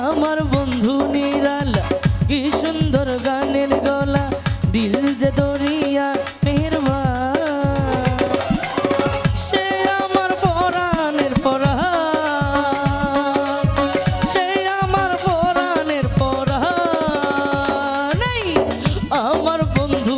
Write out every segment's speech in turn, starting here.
আমার বন্ধু নিরালা, কি সুন্দর গানের গলা, দিল যে দরিয়া সে আমার পরা সে আমার পরা আমার বন্ধু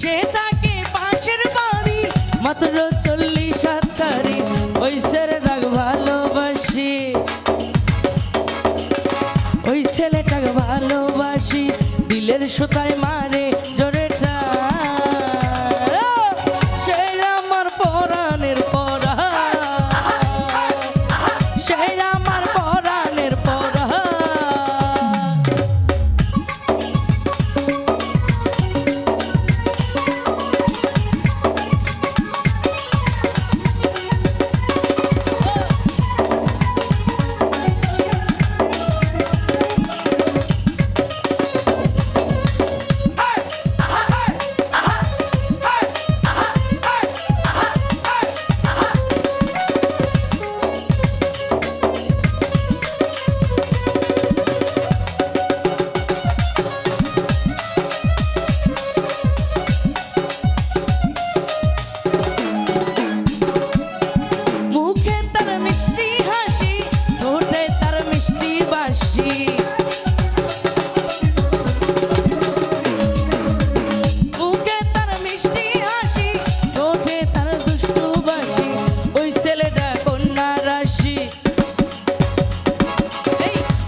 সে তাকে চল্লিশ ভালোবাসি। ছেলেটাকে ভালোবাসি। দিলের সুতায় মারে জোরে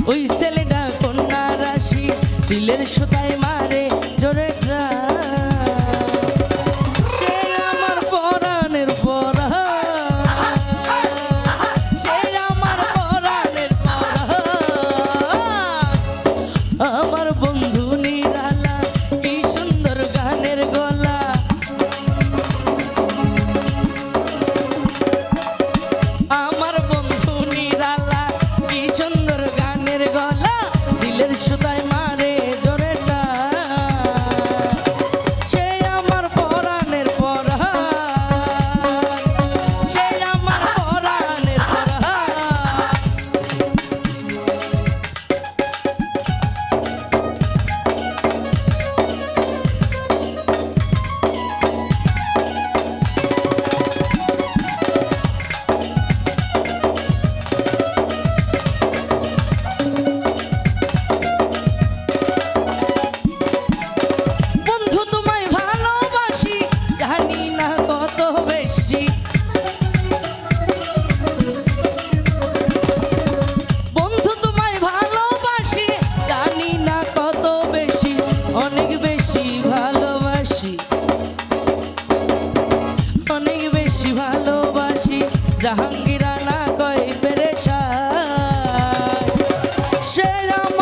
ওই ছেলেটা কন্যা রাশি দিলের সোতায় মারে জোরে রাম